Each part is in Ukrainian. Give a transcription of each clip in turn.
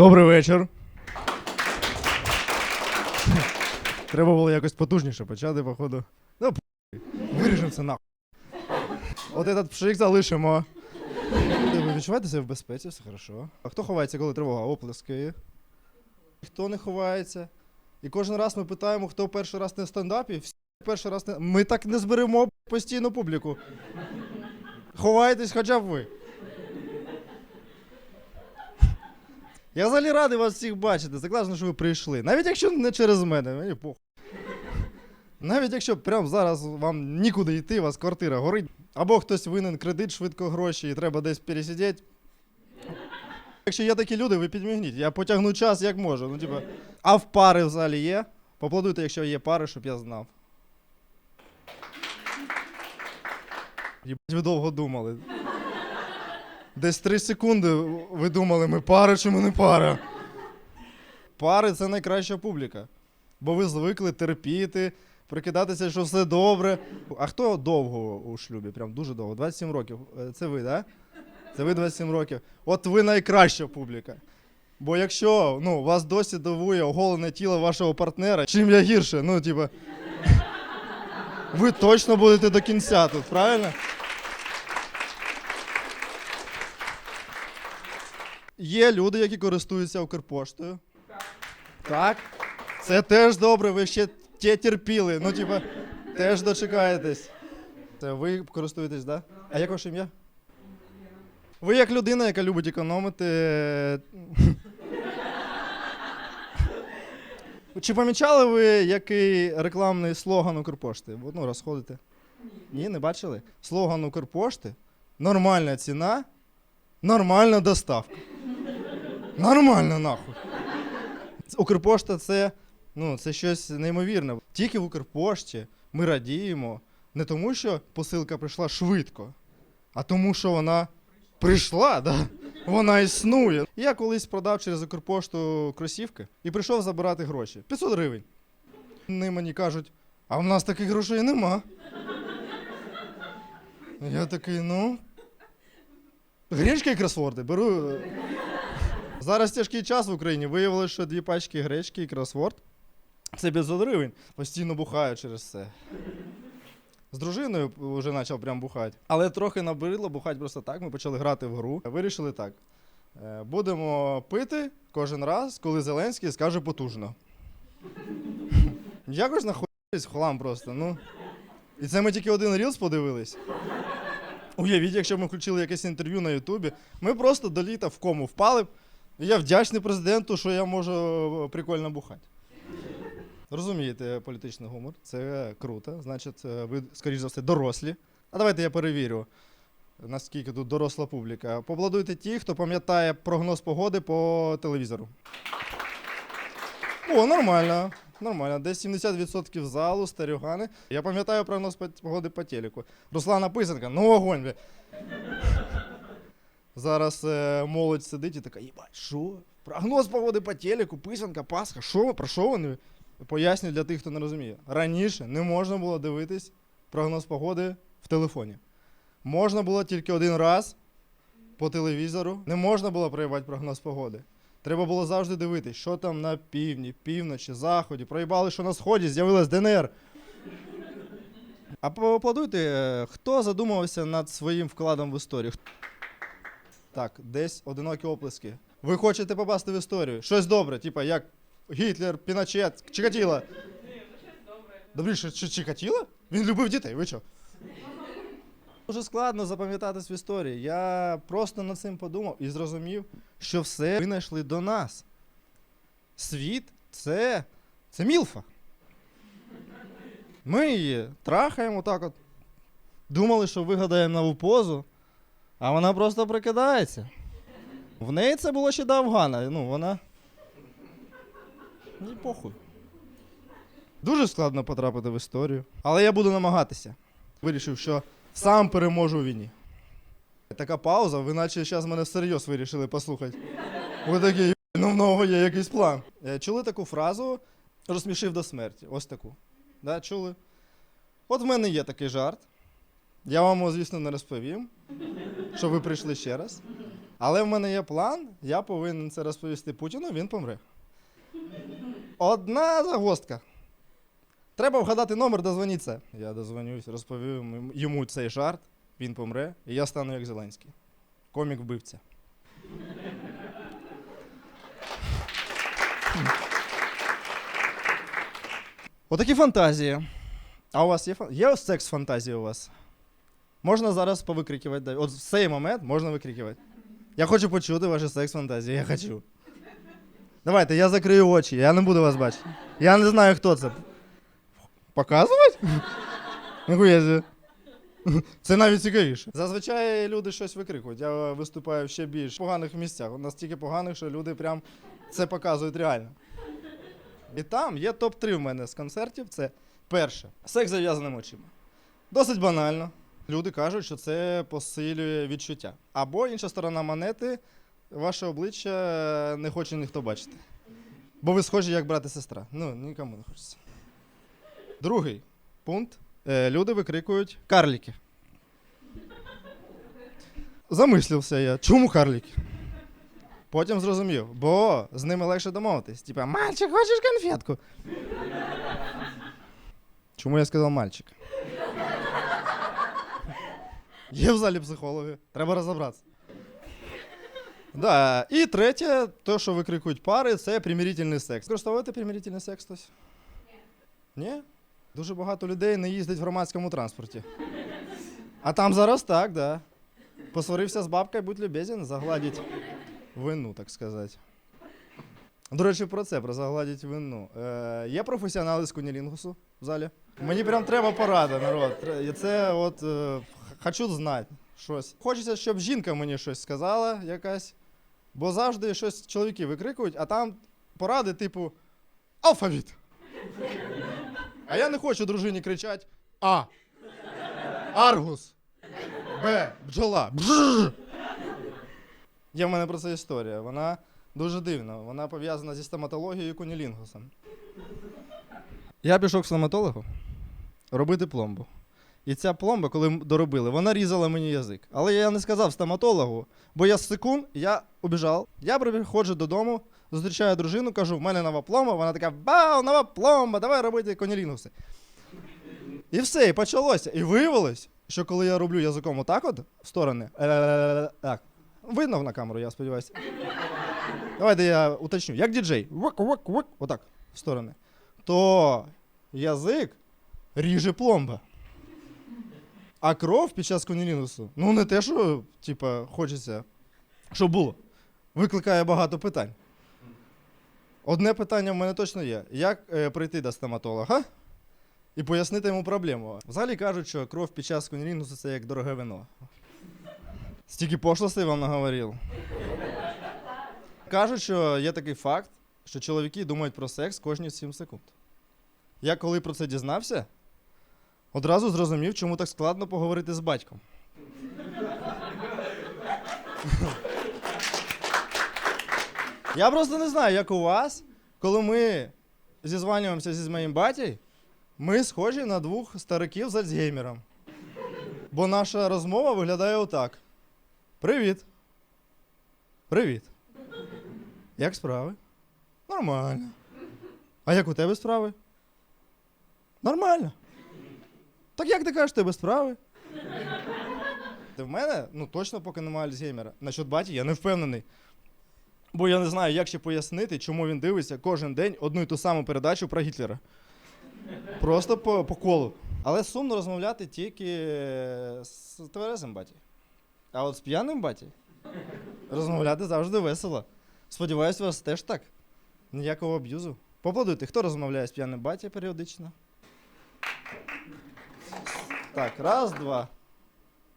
Добрий вечір. Треба було якось потужніше почати, походу. Ну, виріжемо це нахуй. От этот пшик залишимо. Ви відчуваєте себе в безпеці, все хорошо. А хто ховається, коли тривога? Оплески. Хто не ховається? І кожен раз ми питаємо, хто перший раз на стендапі, всі перший раз не. Ми так не зберемо б, постійно публіку. Ховайтесь хоча б ви. Я взагалі радий вас всіх бачити. Це класно, що ви прийшли. Навіть якщо не через мене, мені похуй. Навіть якщо прямо зараз вам нікуди йти, у вас квартира горить, або хтось винен кредит, швидко гроші і треба десь пересидіти. Якщо є такі люди, ви підмігніть. Я потягну час як можу. Ну, типа, а в пари в залі є? Поаплодуйте, якщо є пари, щоб я знав. Єбать, ви довго думали. Десь три секунди ви думали, ми пара чи ми не пара. Пари це найкраща публіка. Бо ви звикли терпіти, прикидатися, що все добре. А хто довго у шлюбі? Прям дуже довго. 27 років. Е, Це ви. Да? Це ви 27 років. От ви найкраща публіка. Бо якщо ну, вас досі дивує оголене тіло вашого партнера, чим я гірше, ну, типа. Ви точно будете до кінця тут, правильно? Є люди, які користуються Укрпоштою. Так. Це теж добре, ви ще те терпіли. Ну, типа, теж дочекаєтесь. Це ви користуєтесь, так? Да? А як ваше ім'я? Ви як людина, яка любить економити. Чи помічали ви, який рекламний слоган Укрпошти? Ну, розходите. Ні, не бачили? Слоган Укрпошти. Нормальна ціна, нормальна доставка. Нормально, нахуй. Укрпошта це, ну, це щось неймовірне. Тільки в Укрпошті ми радіємо не тому, що посилка прийшла швидко, а тому, що вона прийшла, да? вона існує. Я колись продав через Укрпошту кросівки і прийшов забирати гроші. 500 гривень. Вони мені кажуть, а в нас таких грошей нема. Я такий, ну. Гречки і кросворди беру. Зараз тяжкий час в Україні. Виявилося, що дві пачки гречки і кросворд це 500 гривень. Постійно бухаю через це. З дружиною вже почав прям бухати. Але трохи набрило бухати просто так. Ми почали грати в гру. Вирішили так. е, Будемо пити кожен раз, коли Зеленський скаже потужно. Якось нахуїсь в хлам просто. Ну. І це ми тільки один рілс подивились. Уявіть, якщо б ми включили якесь інтерв'ю на Ютубі, ми просто до літа в кому впали. б. Я вдячний президенту, що я можу е, прикольно бухати. Розумієте політичний гумор, це круто. Значить, е, ви, скоріш за все, дорослі. А давайте я перевірю, наскільки тут доросла публіка. Поаплодуйте ті, хто пам'ятає прогноз погоди по телевізору. О, нормально. Нормально. Десь 70% залу, старюгани. Я пам'ятаю прогноз погоди по телеку. Руслана Писанка, ну огонь. бля. Зараз е, молодь сидить і така, їбать, що? Прогноз погоди по телеку, писанка, Пасха, що ви? Про що вони? Поясню для тих, хто не розуміє. Раніше не можна було дивитись прогноз погоди в телефоні. Можна було тільки один раз по телевізору. Не можна було проїбати прогноз погоди. Треба було завжди дивитись, що там на півдні, півночі, заході. Проїбали, що на сході з'явилась ДНР. А поаплодуйте, е, хто задумувався над своїм вкладом в історію? Так, десь одинокі оплески. Ви хочете попасти в історію? Щось добре, типа як Гітлер, Піночет, Чикатіло. Добріше, чи Чикатіло? Він любив дітей, ви що? Дуже складно запам'ятатись в історії. Я просто над цим подумав і зрозумів, що все винайшли до нас. Світ це, це мілфа. Ми її трахаємо так от. Думали, що вигадаємо нову позу, а вона просто прикидається. В неї це було ще до Афгана. Ну, вона. Ні, похуй. Дуже складно потрапити в історію. Але я буду намагатися. Вирішив, що сам переможу у війні. Така пауза, ви наче зараз мене всерйоз вирішили послухати. Ви такі, «Єбать, ну в нього є якийсь план. Е, Чули таку фразу розсмішив до смерті. Ось таку. Да, чули? От в мене є такий жарт. Я вам, звісно, не розповім, що ви прийшли ще раз. Але в мене є план, я повинен це розповісти Путіну, він помре. Одна загвоздка. Треба вгадати номер, дозвоніться. Я дозвонюсь, розповім йому цей жарт, він помре, і я стану як Зеленський. Комік вбивця. Отакі фантазії. А у вас є, фан- є секс фантазії у вас? Можна зараз повикрикувати. От в цей момент можна викрикувати. Я хочу почути ваші секс фантазії, я хочу. Давайте, я закрию очі, я не буду вас бачити. Я не знаю, хто це. Показувати? Це навіть цікавіше. Зазвичай люди щось викрикують. Я виступаю ще більш поганих місцях. Настільки поганих, що люди прям це показують реально. І там є топ-3 в мене з концертів. Це перше секс з зав'язаними очима. Досить банально. Люди кажуть, що це посилює відчуття. Або інша сторона монети, ваше обличчя не хоче ніхто бачити. Бо ви схожі як брат і сестра. Ну, нікому не хочеться. Другий пункт. Е, люди викрикують карліки. Замислився я. Чому карліки? Потім зрозумів, бо з ними легше домовитись. Типа, мальчик, хочеш конфетку? Чому я сказав мальчик? Є в залі психологи, треба розібратися. Да. І третє, те, що викрикують пари, це примирительний секс. Користуєте примирительний секс хтось? Ні? Ні? Дуже багато людей не їздять в громадському транспорті. А там зараз так, да. Посварився з бабкою, будь любезен, загладіть вину, так сказати. До речі, про це, про загладіть вину. Е, є професіонали з кунілінгусу в залі? Мені прям треба порада, народ. Це от е, хочу знати щось. Хочеться, щоб жінка мені щось сказала якась. Бо завжди щось чоловіки викрикують, а там поради, типу алфавіт. А я не хочу дружині кричати А. Аргус. Б. Бджола. Бжж. Є в мене про це історія. Вона дуже дивна. Вона пов'язана зі стоматологією і кунілінгусом. Я пішов к стоматологу робити пломбу. І ця пломба, коли доробили, вона різала мені язик. Але я не сказав стоматологу, бо я з секунд, я убіжав. Я приходжу додому, зустрічаю дружину, кажу, в мене нова пломба. Вона така, вау, нова пломба, давай робити конілінгуси. І все, і почалося. І виявилось, що коли я роблю язиком отак от в сторони, е, так, видно на камеру, я сподіваюся. Давайте я уточню. Як діджей, отак, в сторони. То язик ріже пломба. А кров під час конілінгусу, ну не те, що типа, хочеться, щоб було. Викликає багато питань. Одне питання в мене точно є: як е, прийти до стоматолога і пояснити йому проблему? Взагалі кажуть, що кров під час конілінгусу це як дороге вино. Стільки пошлостей вам наговорив. Кажуть, що є такий факт, що чоловіки думають про секс кожні 7 секунд. Я коли про це дізнався, одразу зрозумів, чому так складно поговорити з батьком. Я просто не знаю, як у вас, коли ми зізванюємося зі моїм батьком, ми схожі на двох стариків з Альцгеймером. Бо наша розмова виглядає отак. Привіт. Привіт. Як справи? Нормально. А як у тебе справи? Нормально. Так як ти кажеш, тебе справи? Ти в мене, ну точно поки немає Альцгеймера. Насчет баті я не впевнений. Бо я не знаю, як ще пояснити, чому він дивиться кожен день одну і ту саму передачу про Гітлера. Просто по, по колу. Але сумно розмовляти тільки з тверезим баті. А от з п'яним баті розмовляти завжди весело. Сподіваюсь, у вас теж так. Ніякого аб'юзу. Поаплодуйте, хто розмовляє з п'яним баті періодично? Так, раз, два.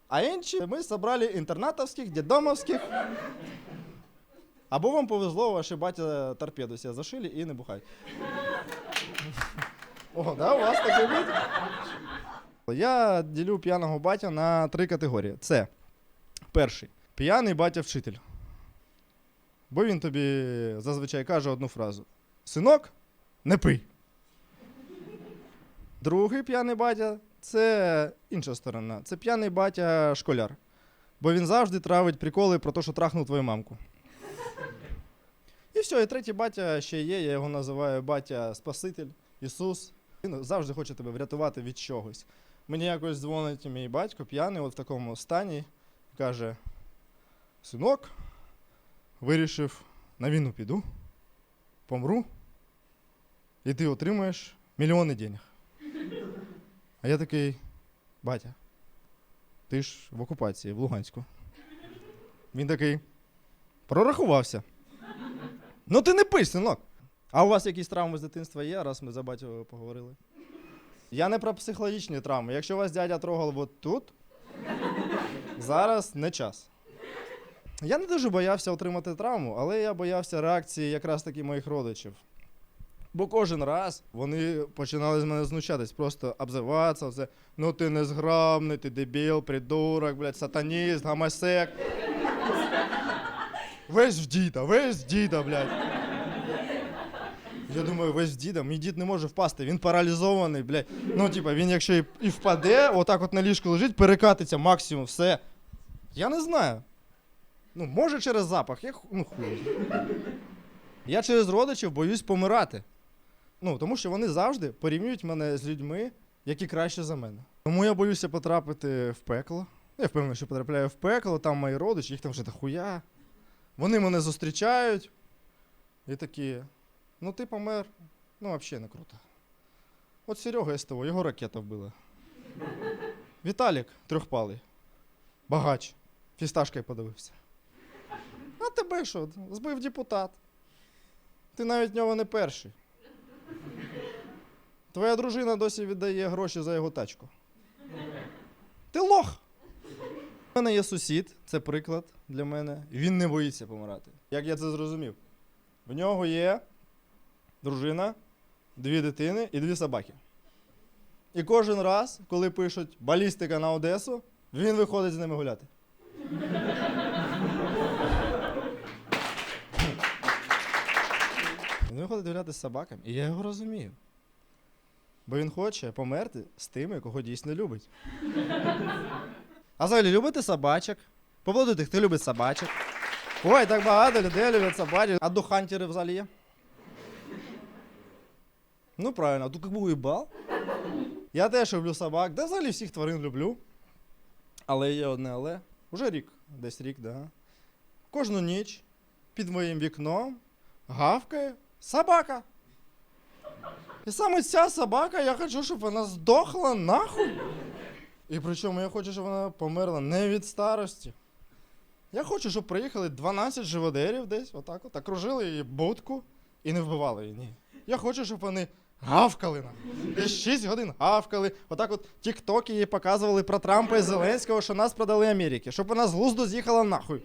А інші ми зібрали інтернатовських, дідомовських. Або вам повезло, ваші батя торпеду себе зашили і не бухають. О, да, у вас таке буде? Я ділю п'яного батя на три категорії. Це перший п'яний батя-вчитель. Бо він тобі зазвичай каже одну фразу: Синок, не пий. Другий п'яний батя це інша сторона. Це п'яний батя-школяр. бо він завжди травить приколи про те, що трахнув твою мамку. І все, і третій батя ще є, я його називаю батя Спаситель, Ісус. Він завжди хоче тебе врятувати від чогось. Мені якось дзвонить мій батько, п'яний, от в такому стані, каже: Синок, вирішив, на війну піду, помру, і ти отримаєш мільйони денег. А я такий, батя, ти ж в окупації, в Луганську. Він такий, прорахувався. Ну ти не пиш, синок. А у вас якісь травми з дитинства є, раз ми за батьком поговорили? Я не про психологічні травми. Якщо вас дядя трогав от тут, зараз не час. Я не дуже боявся отримати травму, але я боявся реакції якраз таки моїх родичів. Бо кожен раз вони починали з мене знущатись, просто обзиватися, все. Ну ти незграбний, ти дебіл, придурок, блядь, сатаніст, гамасек. Весь в діда, весь в діда, блядь. Я думаю, весь діда, мій дід не може впасти, він паралізований, блядь. Ну, типа, він якщо і, і впаде, отак от на ліжку лежить, перекатиться максимум, все. Я не знаю. Ну, може через запах, я ну хуй. Я через родичів боюсь помирати. Ну, тому що вони завжди порівнюють мене з людьми, які краще за мене. Тому я боюся потрапити в пекло. Я впевнений, що потрапляю в пекло, там мої родичі, їх там вже дохуя. Вони мене зустрічають і такі, ну ти помер, ну взагалі не круто. От Серега СТО, його ракета вбила. Віталік трьохпалий, багач, фісташкою подивився. А тебе що? Збив депутат. Ти навіть в нього не перший. Твоя дружина досі віддає гроші за його тачку. Ти лох. У мене є сусід, це приклад для мене. Він не боїться помирати. Як я це зрозумів? В нього є дружина, дві дитини і дві собаки. І кожен раз, коли пишуть балістика на Одесу, він виходить з ними гуляти. Він виходить гуляти з собаками, і я його розумію. Бо він хоче померти з тими, кого дійсно любить. А взагалі любите собачок? Поаплодуйте, хто любить собачок. Ой, так багато людей люблять собачок. А духантери взагалі є? Ну правильно, а тут як би уїбал. Я теж люблю собак, да взагалі всіх тварин люблю. Але є одне але. Уже рік, десь рік, да. Кожну ніч під моїм вікном гавкає собака. І саме ця собака, я хочу, щоб вона здохла нахуй. І причому я хочу, щоб вона померла не від старості. Я хочу, щоб приїхали 12 живодерів десь, отак от, окружили її будку і не вбивали її. Ні. Я хочу, щоб вони гавкали нам. Десь 6 годин гавкали. Отак от тіктоки їй показували про Трампа і Зеленського, що нас продали Америки. Щоб вона з глузду з'їхала нахуй.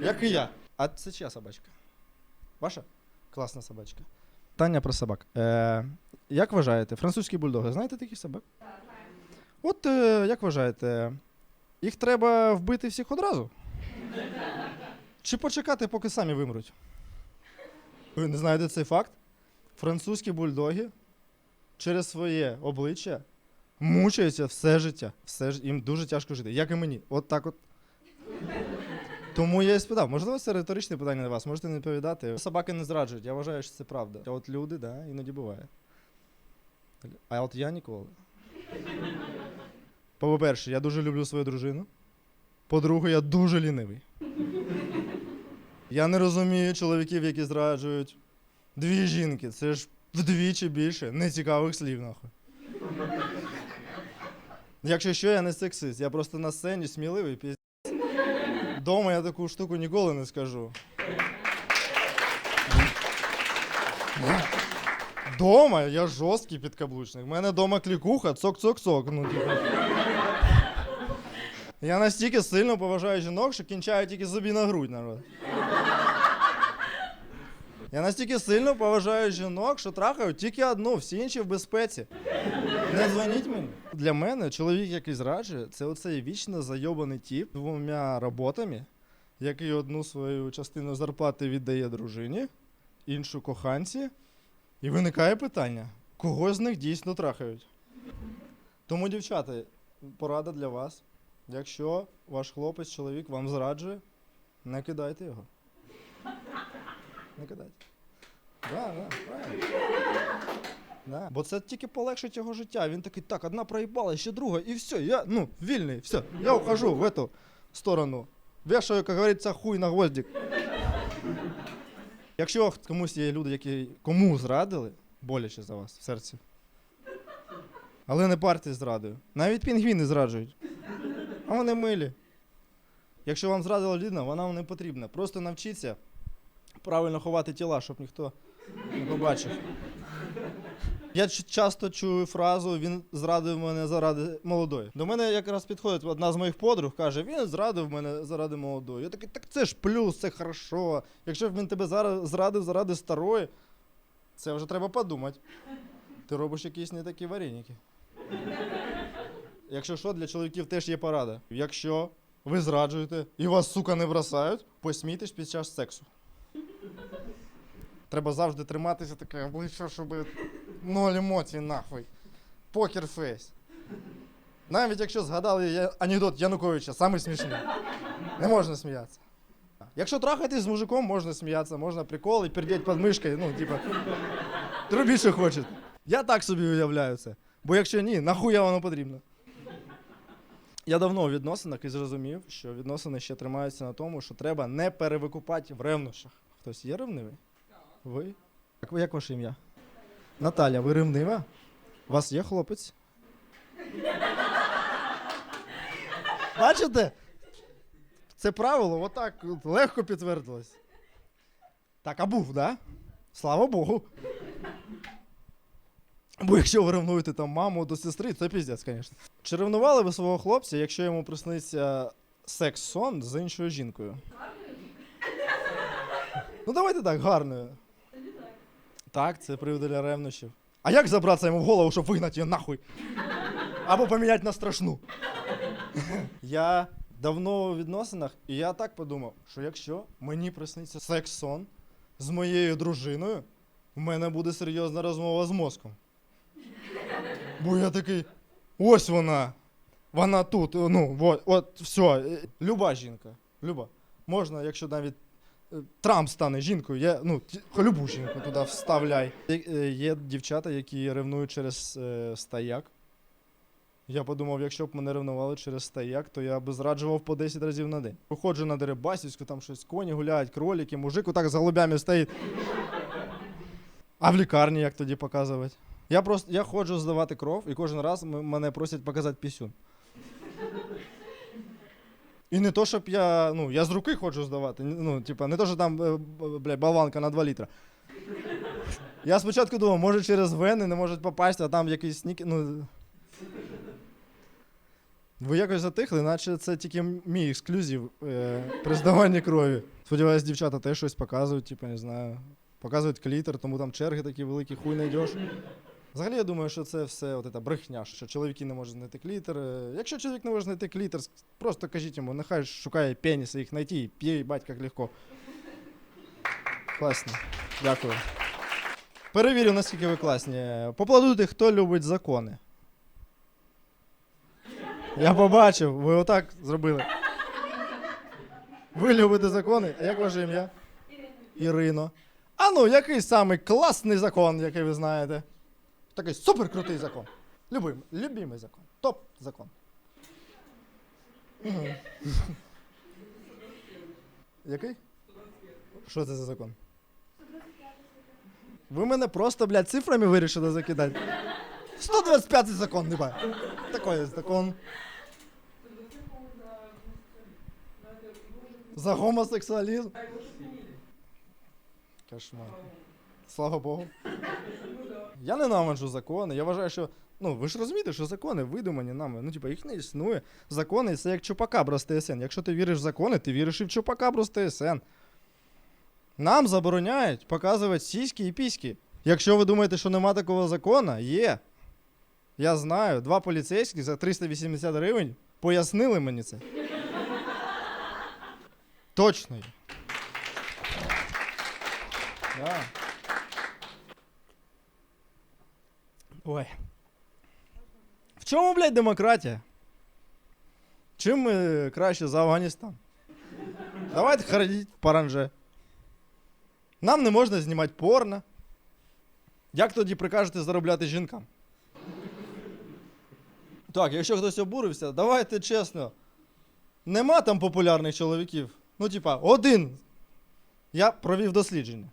Як і я. А це чия собачка? Ваша? Класна собачка. Питання про собак. Е, як вважаєте, французькі бульдоги, знаєте таких собак? От е, як вважаєте, їх треба вбити всіх одразу? Чи почекати, поки самі вимруть? Ви не знаєте цей факт? Французькі бульдоги через своє обличчя мучаються все життя. Все ж їм дуже тяжко жити, як і мені. От так от. Тому я і спитав, можливо, це риторичне питання на вас, можете не відповідати. Собаки не зраджують, я вважаю, що це правда. А от люди, да, іноді буває. А от я ніколи. По-перше, я дуже люблю свою дружину. По-друге, я дуже лінивий. Я не розумію чоловіків, які зраджують. Дві жінки, це ж вдвічі більше нецікавих слів, нахуй. Якщо що, я не сексист, я просто на сцені сміливий піз... Дома я таку штуку ніколи не скажу. Дома я жорсткий підкаблучник. У мене дома клікуха, цок-цок-цок. Ну, типу. Я настільки сильно поважаю жінок, що кінчаю тільки собі на грудь народ. Я настільки сильно поважаю жінок, що трахаю тільки одну, всі інші в безпеці. Не дзвоніть мені. Для мене чоловік, який зраджує, це оцей вічно зайобаний тіп двома роботами, який одну свою частину зарплати віддає дружині, іншу коханці. І виникає питання, кого з них дійсно трахають. Тому, дівчата, порада для вас. Якщо ваш хлопець, чоловік вам зраджує, не кидайте його. Не кидайте. Да, да, правильно. Да. Бо це тільки полегшить його життя. Він такий, так, одна проїбала, ще друга, і все, я ну, вільний, все, я ухожу в эту сторону. Вешаю, як говориться, хуй на гвоздик. Якщо комусь є люди, які кому зрадили, боляче за вас в серці. Але не партії зрадою. Навіть пінгвіни зраджують. А вони милі. Якщо вам зрадила людина, вона вам не потрібна. Просто навчіться правильно ховати тіла, щоб ніхто не побачив. Я часто чую фразу він зрадив мене заради молодої. До мене якраз підходить одна з моїх подруг, каже: він зрадив мене заради молодої. Я такий, так це ж плюс, це хорошо. Якщо б він тебе зараз зрадив заради старої, це вже треба подумати. Ти робиш якісь не такі вареники. Якщо що, для чоловіків теж є порада. Якщо ви зраджуєте і вас, сука, не бросають, посмійтесь під час сексу. Треба завжди триматися таке обличчя, щоб ноль емоцій нахуй. Покер фейс. Навіть якщо згадали анекдот Януковича, самий смішний. Не можна сміятися. Якщо трахатись з мужиком, можна сміятися, можна приколи, пердіть під мишкою, ну, типа, робіть, що хочете. Я так собі уявляю це. Бо якщо ні, нахуя воно потрібно? Я давно у відносинах і зрозумів, що відносини ще тримаються на тому, що треба не перевикупати в ревнощах. Хтось є ревнивий? Ви? Як, як ваше ім'я? Наталя, ви ревнива? У вас є хлопець? Бачите? Це правило отак от легко підтвердилось. Так, а був, да? Слава Богу. Бо якщо ви ревнуєте там маму до сестри, це піздець, звісно. Чи ревнували ви свого хлопця, якщо йому присниться секс-сон з іншою жінкою? Ну, давайте так, гарною. Так, це привід для ревнощів. А як забратися йому в голову, щоб вигнати її нахуй? Або поміняти на страшну? Я давно у відносинах, і я так подумав, що якщо мені присниться секс-сон з моєю дружиною, в мене буде серйозна розмова з мозком. Бо я такий, ось вона. Вона тут, ну, от, от все. Люба жінка. Люба. Можна, якщо навіть Трамп стане жінкою, я, ну, любу жінку туди вставляй. Є, е, Є дівчата, які ревнують через е, стояк. Я подумав, якщо б мене ревнували через стояк, то я б зраджував по 10 разів на день. Виходжу на Дерибасівську, там щось коні гуляють, кролики, мужик отак з голубями стоїть. А в лікарні як тоді показувати? Я просто я ходжу здавати кров, і кожен раз мене просять показати пісюн. І не то, щоб я. Ну, я з руки ходжу здавати. Ну, типа, не то, що там е, бля, болванка на 2 літра. Я спочатку думав, може через вени не можуть попасти, а там якийсь снік. Ну... Ви якось затихли, наче це тільки мій ексклюзив е, при здаванні крові. Сподіваюсь, дівчата теж щось показують, типу, не знаю. Показують клітер, тому там черги такі великі, хуй знайдеш. Взагалі, я думаю, що це все от ця брехня, що чоловіки не можуть знайти клітер. Е, Якщо чоловік не може знайти клітер, просто кажіть йому, нехай шукає пеніси, їх знайти і п'є, їбать, як легко. Класно. Дякую. Перевірю, наскільки ви класні. Поплодуйте, хто любить закони. Я побачив, ви отак зробили. Ви любите закони? А як ваше ім'я? Ірино. А ну, який самий класний закон, який ви знаєте? Такий суперкрутий закон. Любим, любимий закон. Топ закон. Який? Що це за закон? Ви мене просто, блядь, цифрами вирішили закидати. 125 закон, не бай. Такой закон. За гомосексуалізм. Кошмар. Слава Богу. Я ненавиджу закони. Я вважаю, що. Ну, ви ж розумієте, що закони видумані нами. Ну, типа, їх не існує. Закони це як чупакабра з ТСН. Якщо ти віриш в закони, ти віриш і в чупакабру з ТСН. Нам забороняють показувати сіськи і піськи. Якщо ви думаєте, що нема такого закону, є. Я знаю, два поліцейських за 380 гривень пояснили мені це. Точно. Да. Ой. В чому, блядь, демократія? Чим ми краще за Афганістан? Давайте ходіть паранже. Нам не можна знімати порно. Як тоді прикажете заробляти жінкам? Так, якщо хтось обурився, давайте чесно. Нема там популярних чоловіків. Ну, типа, один. Я провів дослідження.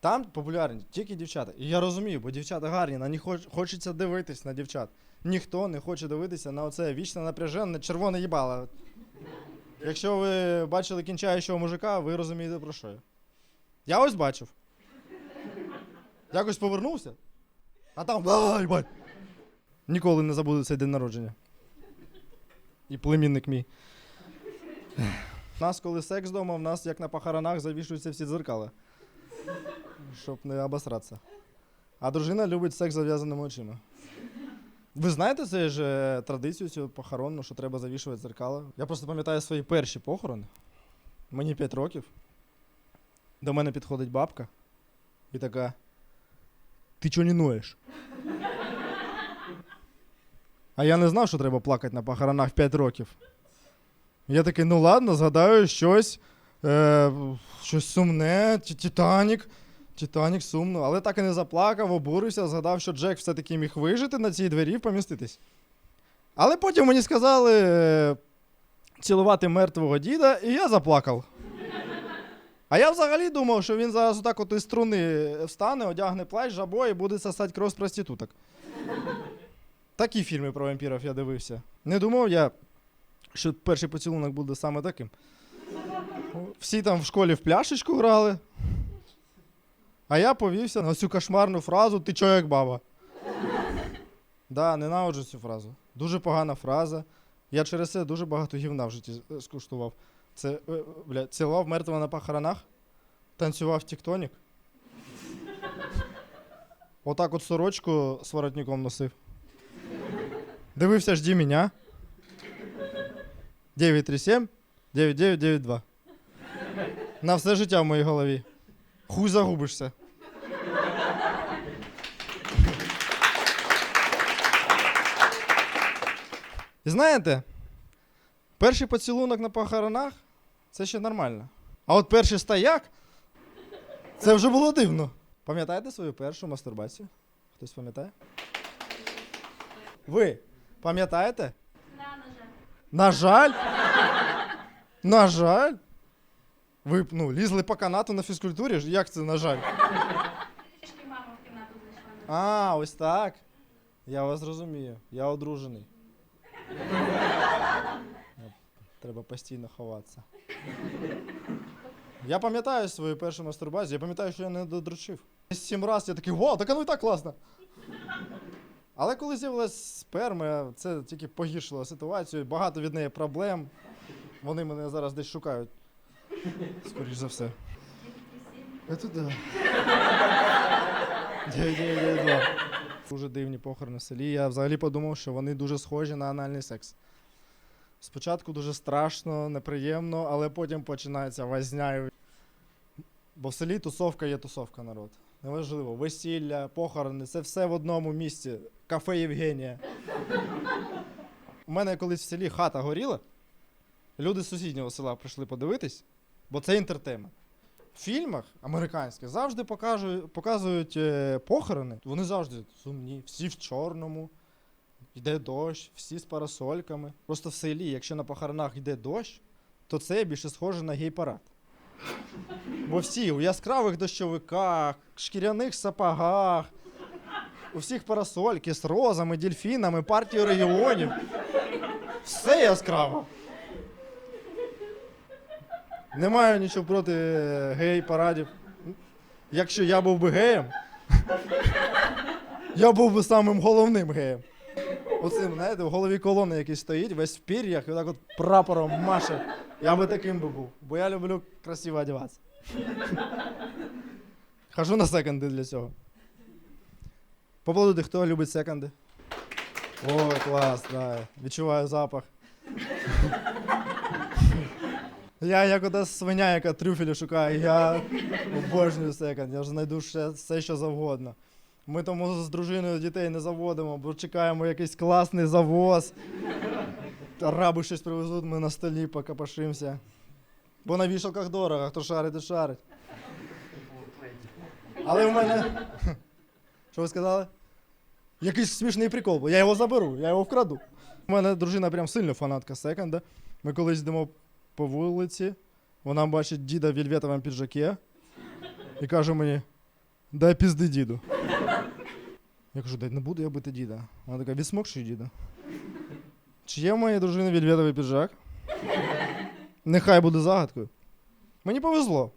Там популярні тільки дівчата. І я розумію, бо дівчата гарні, на них хоч, хочеться дивитись на дівчат. Ніхто не хоче дивитися на оце вічно напряженне червоне їбало. Якщо ви бачили кінчаючого мужика, ви розумієте про що я. Я ось бачив. Якось повернувся, а там. Ай, бать. Ніколи не забуду цей день народження. І племінник мій. У нас, коли секс вдома, в нас, як на похоронах, завішуються всі дзеркала. Щоб не обосратися. А дружина любить секс зав'язаними очима. Ви знаєте це ж е, традицію цю похоронну, що треба завішувати дзеркала? Я просто пам'ятаю свої перші похорони. Мені 5 років. До мене підходить бабка і така. Ти чого не ноєш? А я не знав, що треба плакати на похоронах 5 років. Я такий, ну ладно, згадаю щось, е, щось сумне, Титанік. Титанік сумно, але так і не заплакав, обурився, згадав, що Джек все-таки міг вижити на цій двері і поміститись. Але потім мені сказали е, цілувати мертвого діда, і я заплакав. А я взагалі думав, що він зараз отак от із струни встане, одягне плащ, жабо і буде сосати кров з проституток. Такі фільми про вампірів я дивився. Не думав я, що перший поцілунок буде саме таким. Всі там в школі в пляшечку грали. А я повівся на цю кошмарну фразу Ти чо як баба. Да, ненавиджу цю фразу. Дуже погана фраза. Я через це дуже багато гівна в житті е, скуштував. Це, е, е, бля, цілував мертвого на похоронах, танцював тіктонік. Отак от сорочку з воротником носив. Дивився жді мене. 937 9992. На все життя в моїй голові. Хуй загубишся. І знаєте, перший поцілунок на похоронах це ще нормально. А от перший стояк це вже було дивно. Пам'ятаєте свою першу мастурбацію? Хтось пам'ятає? Ви пам'ятаєте? На жаль. На жаль. Ви ну, лізли по канату на фізкультурі? Як це, на жаль? Трішки мама в кімнату зайшла. А, ось так. Я вас розумію. Я одружений. Треба постійно ховатися. Я пам'ятаю свою першу мастурбацію, я пам'ятаю, що я не додручив. Сім разів я такий, вау, так ну і так класно. Але коли з'явилась сперма, це тільки погіршило ситуацію. Багато від неї проблем. Вони мене зараз десь шукають. Скоріш за все. Это да. 992. Дуже дивні похорони в селі. Я взагалі подумав, що вони дуже схожі на анальний секс. Спочатку дуже страшно, неприємно, але потім починається возня. Бо в селі тусовка є тусовка народ. Неважливо, весілля, похорони це все в одному місці. Кафе Євгенія. У мене колись в селі хата горіла. Люди з сусіднього села прийшли подивитись, бо це інтертеймент. В фільмах американських завжди покажуть, показують е, похорони. Вони завжди сумні, всі в чорному, йде дощ, всі з парасольками. Просто в селі, якщо на похоронах йде дощ, то це більше схоже на гей-парад. Бо всі у яскравих дощовиках, шкіряних сапогах, у всіх парасольки з розами, дельфінами, партією регіонів. Все яскраво. Не маю нічого проти е, гей-парадів. Якщо я був би геєм, я був би самим головним геєм. Оцим, знаєте, в голові колони якийсь стоїть, весь в пір'ях, і отак от прапором маше. Я би таким би був, бо я люблю красиво одягатися. Хожу на секонди для цього. Поплодуйте, хто любить секонди? Ой, клас, да. Відчуваю запах. Я як ота свиня, яка трюфелі шукає, я обожнюю секонд, я ж знайду ще все, що завгодно. Ми тому з дружиною дітей не заводимо, бо чекаємо якийсь класний завоз. Араби щось привезуть, ми на столі покопошимося. Бо на вішалках дорого, хто шарить, то шарить. Але в мене. Що ви сказали? Якийсь смішний прикол, був. я його заберу, я його вкраду. У мене дружина прям сильно фанатка секонда. Ми колись йдемо по вулиці, вона бачить діда в вільветовому піджакі і каже мені: дай пізди діду. Я кажу, дай не буду я бити діда. Вона така, відсмокшуй діда. Чи є в моєї дружини вільветовий піджак? Нехай буде загадкою. Мені повезло,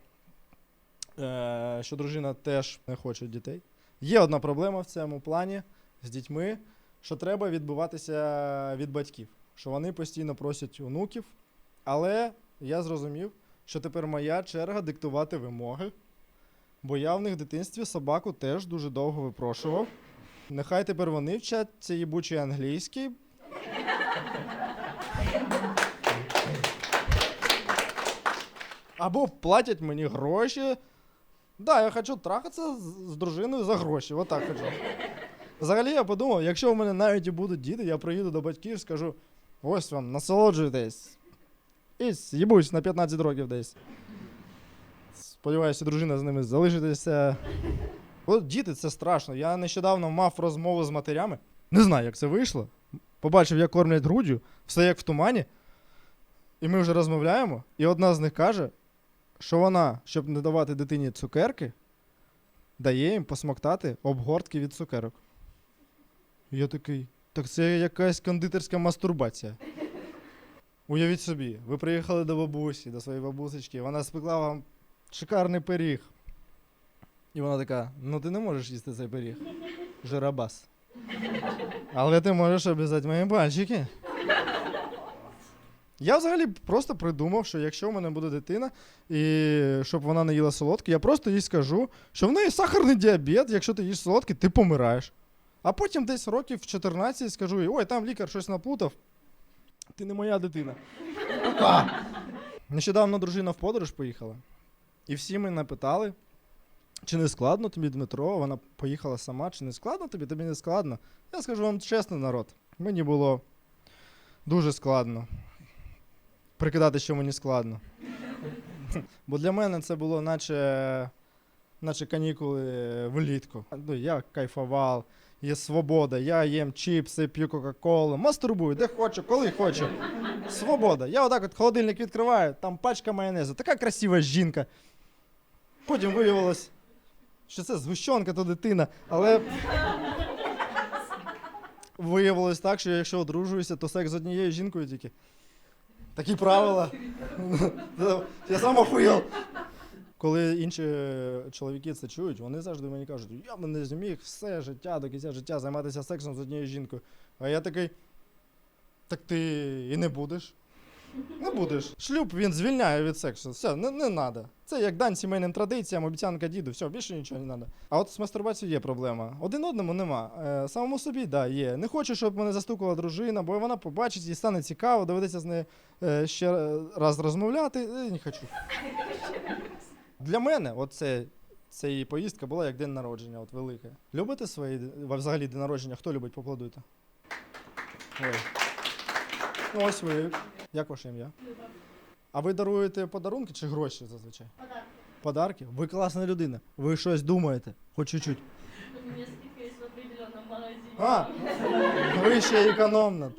е, що дружина теж не хоче дітей. Є одна проблема в цьому плані з дітьми, що треба відбиватися від батьків, що вони постійно просять онуків. Але я зрозумів, що тепер моя черга диктувати вимоги. Бо я в них в дитинстві собаку теж дуже довго випрошував. Нехай тепер вони вчать цей їбучий англійський. Або платять мені гроші. Да, я хочу трахатися з, дружиною за гроші. Отак хочу. Взагалі я подумав, якщо в мене навіть і будуть діти, я приїду до батьків і скажу: ось вам, насолоджуйтесь. І з'їбусь на 15 років десь. Сподіваюся, дружина з ними залишитися. От діти це страшно. Я нещодавно мав розмову з матерями. Не знаю, як це вийшло. Побачив, як кормлять груддю, все як в тумані. І ми вже розмовляємо, і одна з них каже, що вона, щоб не давати дитині цукерки, дає їм посмоктати обгортки від цукерок. Я такий, так це якась кондитерська мастурбація. Уявіть собі, ви приїхали до бабусі, до своєї бабусечки, вона спекла вам шикарний пиріг. І вона така: ну ти не можеш їсти цей пиріг. Жирабас. Але ти можеш обрізати мої пальчики. Я взагалі просто придумав, що якщо в мене буде дитина, і щоб вона не їла солодке, я просто їй скажу, що в неї сахарний діабет, якщо ти їш солодке, ти помираєш. А потім десь років в 14 скажу їй, ой, там лікар щось наплутав. Ти не моя дитина. Нещодавно дружина в подорож поїхала. І всі мене питали, чи не складно тобі, Дмитро? Вона поїхала сама, чи не складно тобі? Тобі не складно. Я скажу вам чесно, народ. Мені було дуже складно. Прикидати, що мені складно. Бо для мене це було наче, наче канікули влітку. Ну, я кайфував, є свобода, я їм чіпси, п'ю Кока-Колу, мастурбую, де хочу, коли хочу. Свобода. Я отак от холодильник відкриваю, там пачка майонезу, така красива жінка. Потім виявилось, що це згущенка, то дитина, але. Виявилось так, що якщо одружуюся, то секс з однією жінкою тільки. Такі правила. Я сам охуєл. Коли інші е, чоловіки це чують, вони завжди мені кажуть, я б не зміг все життя до кінця життя займатися сексом з однією жінкою. А я такий. Так ти і не будеш. Не будеш. Шлюб він звільняє від сексу. Все, не, не треба. Це як дань сімейним традиціям, обіцянка діду, все, більше нічого не треба. А от з мастурбацією є проблема. Один одному нема. Е, самому собі, да, є. Не хочу, щоб мене застукала дружина, бо вона побачить і стане цікаво, доведеться з нею е, ще раз розмовляти. Е, не хочу. Для мене, от це, її поїздка була як день народження, от велике. Любите свої взагалі день народження? Хто любить, поплодуйте. Ой. Ну, ось ви. Як ваше ім'я? А ви даруєте подарунки чи гроші зазвичай? Подарки. Подарки? Ви класна людина. Ви щось думаєте, хоч чуть-чуть. А, ви ще економна.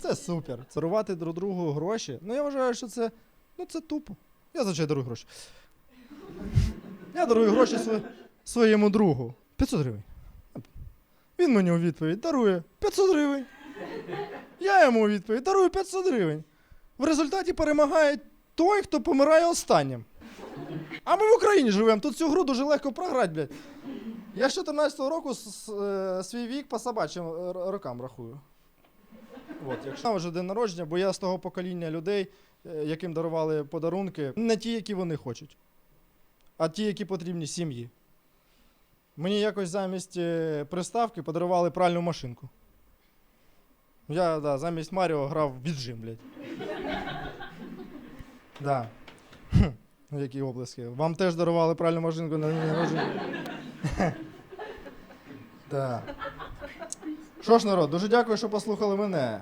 Це супер. Царувати друг другу гроші. Ну я вважаю, що це. Ну це тупо. Я зазвичай дарую гроші. Я дарую гроші сво- своєму другу. 500 гривень. Він мені у відповідь дарує 500 гривень. Я йому у відповідь дарую 500 гривень. В результаті перемагає той, хто помирає останнім. А ми в Україні живемо, тут цю гру дуже легко програти, блядь. Я з 14-го року е, свій вік по собачим е, рокам рахую. От, якщо вже день народження, бо я з того покоління людей, е, яким дарували подарунки, не ті, які вони хочуть, а ті, які потрібні сім'ї. Мені якось замість е, приставки подарували пральну машинку. Я да, замість Маріо грав в віджим, блядь. Да. Які облески. Вам теж дарували пральну машинку на день. Що ж, народ, дуже дякую, що послухали мене.